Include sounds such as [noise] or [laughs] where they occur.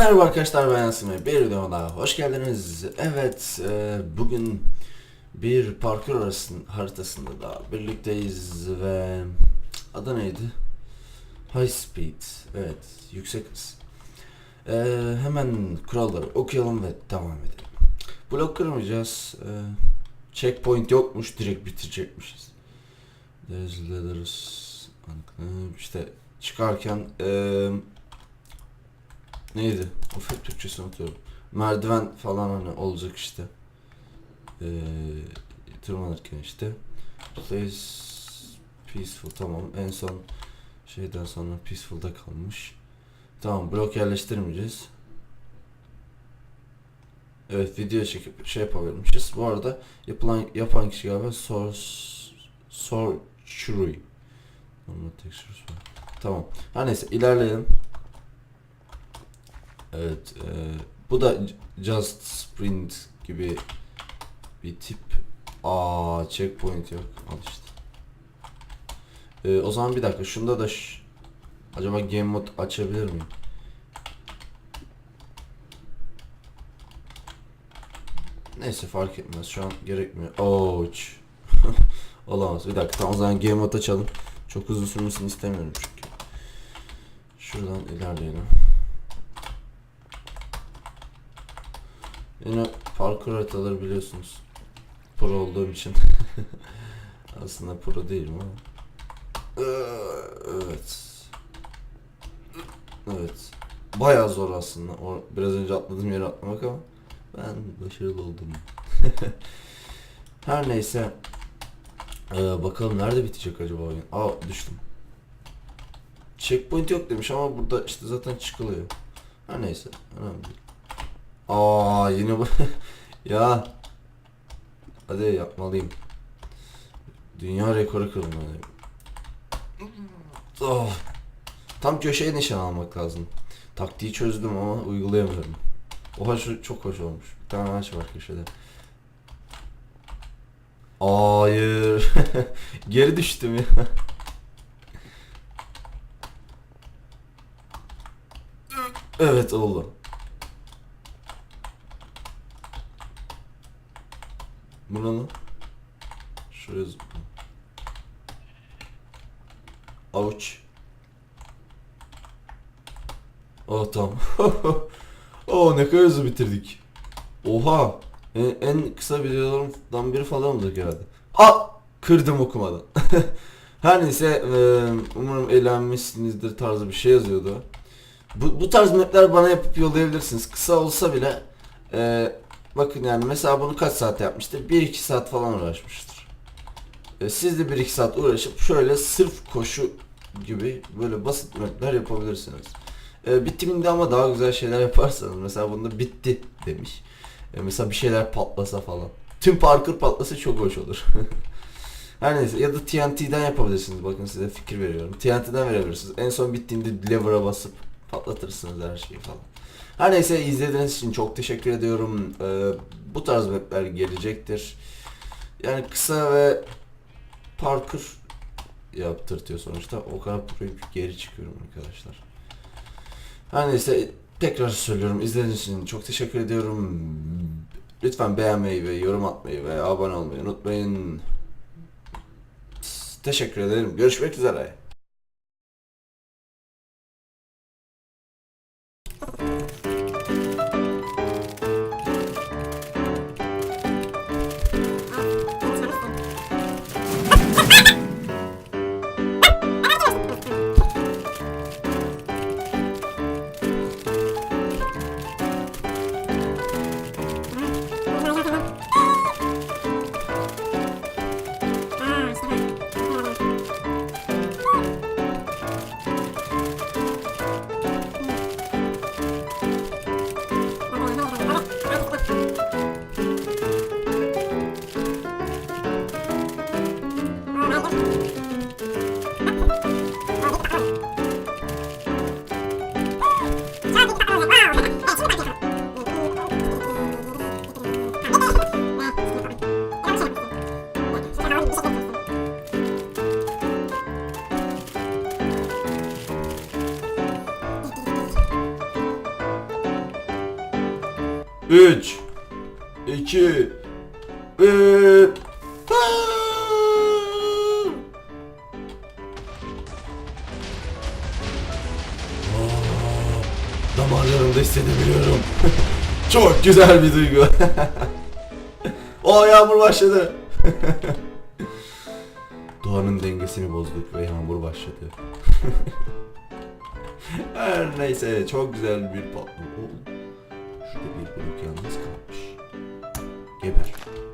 Merhaba arkadaşlar ben Yasin. Bir videoma daha hoş geldiniz. Evet e, bugün bir parkur arasın, haritasında da birlikteyiz ve adı neydi? High Speed. Evet yüksek hız. E, hemen kuralları okuyalım ve devam edelim. Blok kırmayacağız. E, checkpoint yokmuş direkt bitirecekmişiz. There's letters. işte çıkarken eee neydi? Hep Türkçesini unutuyorum. Merdiven falan hani olacak işte. Ee, tırmanırken işte. Place peaceful tamam. En son şeyden sonra peaceful'da kalmış. Tamam blok yerleştirmeyeceğiz. Evet video çekip şey yapabilirmişiz. Bu arada yapılan yapan kişi galiba source sorcery. Normal textures var. Tamam. Her neyse ilerleyelim. Evet, e, bu da Just Sprint gibi bir tip. Aa, checkpoint yok. Al işte. E, o zaman bir dakika, şunda da acaba game mode açabilir miyim? Neyse fark etmez. Şu an gerekmiyor. Ouch. [laughs] Olamaz. Bir dakika. Tamam o zaman game mode açalım. Çok uzun sürmesini istemiyorum çünkü. Şuradan ilerleyelim. Yine parkur haritaları biliyorsunuz. Pro olduğum için. [laughs] Aslında pro değilim ama. Evet. Evet. Bayağı zor aslında. O biraz önce atladığım yere atlamak ama ben başarılı oldum. [laughs] Her neyse. Ee, bakalım nerede bitecek acaba oyun? Aa düştüm. Checkpoint yok demiş ama burada işte zaten çıkılıyor. Her neyse. Önemli değil. Aa yine bu. [laughs] ya. Hadi yapmalıyım. Dünya rekoru kırılmalıyım. Oh. Tam köşeye nişan almak lazım. Taktiği çözdüm ama uygulayamıyorum. Oha şu çok hoş olmuş. Bir tane ağaç var köşede. Hayır. [laughs] Geri düştüm ya. [laughs] evet oldu. Bu ne lan? Şuraya zıpla. Avuç. Oh tamam. [laughs] oh ne kadar hızlı bitirdik. Oha. En, en kısa videolarımdan biri falan olacak herhalde. Aa! Kırdım okumadan. [laughs] Her neyse e, umarım eğlenmişsinizdir tarzı bir şey yazıyordu. Bu, bu tarz mapler bana yapıp yollayabilirsiniz. Kısa olsa bile e, bakın yani mesela bunu kaç saat yapmıştır? 1-2 saat falan uğraşmıştır. E, siz de 1-2 saat uğraşıp şöyle sırf koşu gibi böyle basit mapler yapabilirsiniz. E, bitiminde ama daha güzel şeyler yaparsanız mesela bunda bitti demiş. E, mesela bir şeyler patlasa falan. Tüm parkur patlasa çok hoş olur. [laughs] Her neyse ya da TNT'den yapabilirsiniz. Bakın size fikir veriyorum. TNT'den verebilirsiniz. En son bittiğinde lever'a basıp patlatırsınız her şeyi falan. Her neyse izlediğiniz için çok teşekkür ediyorum. Ee, bu tarz mapler gelecektir. Yani kısa ve parkur yaptırtıyor sonuçta. O kadar proyu geri çıkıyorum arkadaşlar. Her neyse tekrar söylüyorum. İzlediğiniz için çok teşekkür ediyorum. Lütfen beğenmeyi ve yorum atmayı ve abone olmayı unutmayın. Teşekkür ederim. Görüşmek üzere. 3 2 1 Damarlarımda hissedebiliyorum. [laughs] Çok güzel bir duygu. [laughs] o yağmur başladı. [laughs] Doğanın dengesini bozduk ve yağmur başladı. Her neyse çok güzel bir patlama oldu. Şurada bir blok yalnız kalmış. Geber.